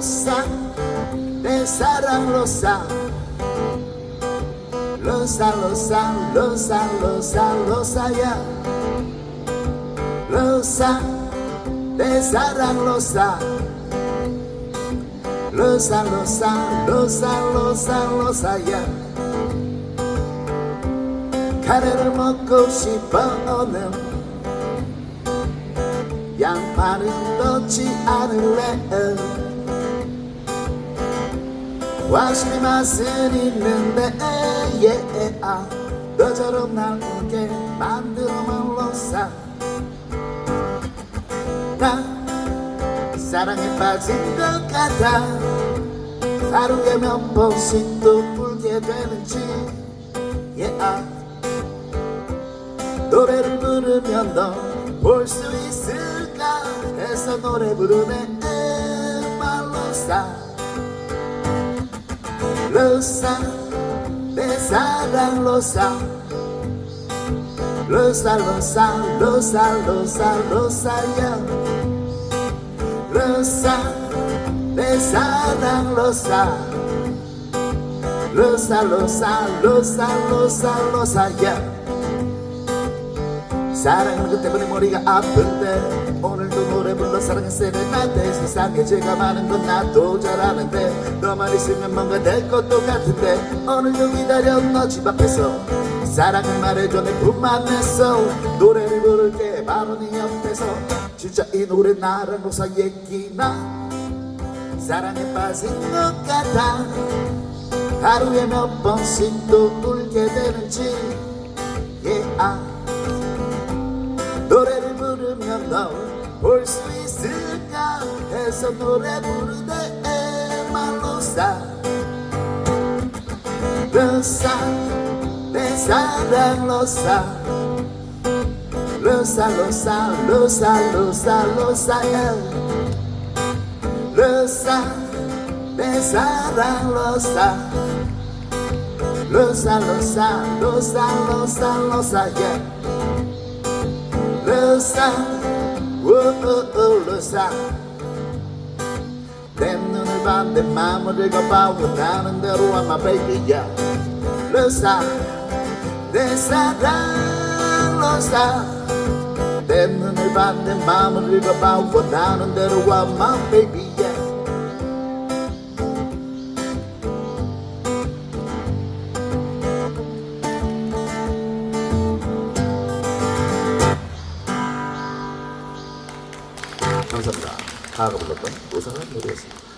Rosa, de Sara Rosa. Losa, losa, losa, losa, losa ya. Losa, de Rosa. Losa, losa, losa, ya. Moko 와사비 맛은 있는데 yeah, 아, 너처럼 날 울게 만들어만 로사. 나 사랑에 빠진 것 같아. 하루에 몇 번씩 또 울게 되는지 yeah, 아. 노래를 부르면 너 볼 수 있을까 해서 노래 부르네 말로사 Rosa, besada rosa. Rosa, rosa, rosa, rosa, rosa, ya. Rosa, besada rosa. Rosa, rosa, rosa, rosa, rosa, ya. 사랑하는 것 때문에 머리가 아픈데 오늘도 노래 불러 사랑의 세레나데. 세상에 죄가 많은 건 나도 잘 아는데 너만 있으면 뭔가 될 것도 같은데 오늘도 기다려 너 집 앞에서 사랑을 말해줘 내품 안에서 노래를 부를게 바로 네 옆에서 진짜 이 노래 나랑 로사 얘기나. 사랑에 빠진 것 같아. 하루에 몇 번씩 또 울게 되는지. yeah. 노 부르면 너볼수 있을까 해서 노래 부르네 말로사 로사 내 사랑 로사 로사 로사 로사 로사 로사 로사 내 사랑 로사 로사 로사 로사 로사 yeah. 로사 oh, oh, oh, lo sa Tengo nel van de mamma de papà Guardando de rua ma baby ya Lo sa De sa da lo baby ya 감사합니다. 가가 불렀던 로사가 노래였습니다.